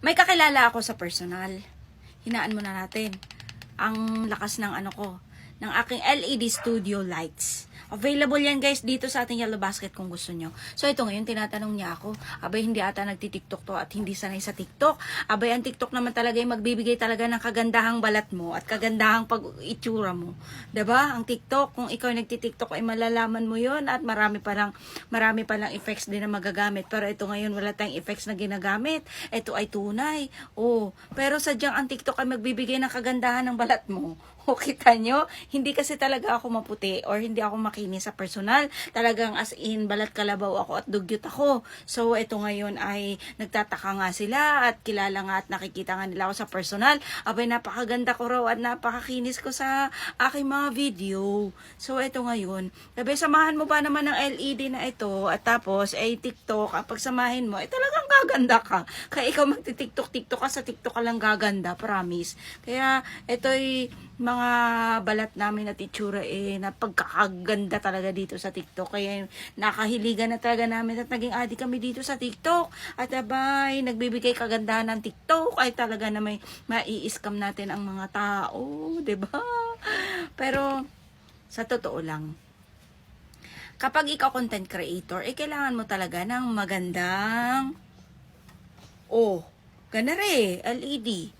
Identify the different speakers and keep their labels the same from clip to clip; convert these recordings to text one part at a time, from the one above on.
Speaker 1: May kakilala ako sa personal. Hinaan muna natin. Ang lakas ng ano ko, ng aking LED studio lights. Available yan guys dito sa ating Yellow Basket kung gusto nyo. So ito ngayon, tinatanong niya ako, abay hindi ata nagtitiktok to at hindi sanay sa TikTok. Abay ang TikTok naman talaga ay magbibigay talaga ng kagandahang balat mo at kagandahang pag-itsura mo. ba? Ang TikTok, kung ikaw nagtitiktok ay malalaman mo yon at marami pa lang, marami pa lang effects din na magagamit. Pero ito ngayon wala tayong effects na ginagamit. Ito ay tunay. Oh, pero sadyang ang TikTok ay magbibigay ng kagandahan ng balat mo. O kita nyo, hindi kasi talaga ako maputi or hindi ako makinis sa personal. Talagang as in, balat kalabaw ako at dugyot ako. So, ito ngayon ay nagtataka nga sila at kilala nga at nakikita nga nila ako sa personal. Abay, napakaganda ko raw at napakakinis ko sa aking mga video. So, ito ngayon. Sabi, samahan mo ba naman ng LED na ito at tapos, ay TikTok, at pagsamahin mo, eh talagang gaganda ka. Kaya ikaw magti-TikTok-TikTok ka sa TikTok ka lang gaganda, promise. Kaya, ito'y mga balat namin at itsura eh, na pagkakaganda talaga dito sa TikTok. Kaya nakahiligan na talaga namin at naging adi kami dito sa TikTok. At abay, nagbibigay kagandahan ng TikTok ay talaga na may mai-scam natin ang mga tao, ba? Pero sa totoo lang, kapag ikaw content creator, eh kailangan mo talaga ng magandang oh, ganare, LED.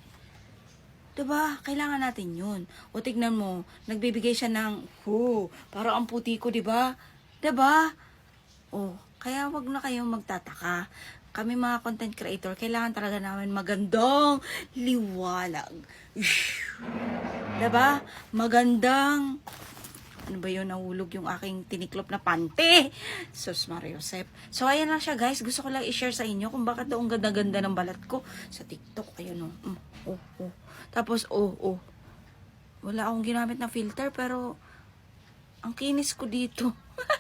Speaker 1: Diba? Kailangan natin yun. O tignan mo, nagbibigay siya ng, hu, parang ang puti ko, diba? Diba? O, kaya wag na kayong magtataka. Kami mga content creator, kailangan talaga namin magandang liwanag. Shhh. Diba? Magandang ano ba yun, nahulog yung aking tiniklop na pante. Sus Mario Josep. So, ayan lang siya guys. Gusto ko lang i-share sa inyo kung bakit daw ang ganda-ganda ng balat ko sa TikTok. Ayun oh. Mm, oh, oh. Tapos, oh, oh. Wala akong ginamit na filter pero ang kinis ko dito.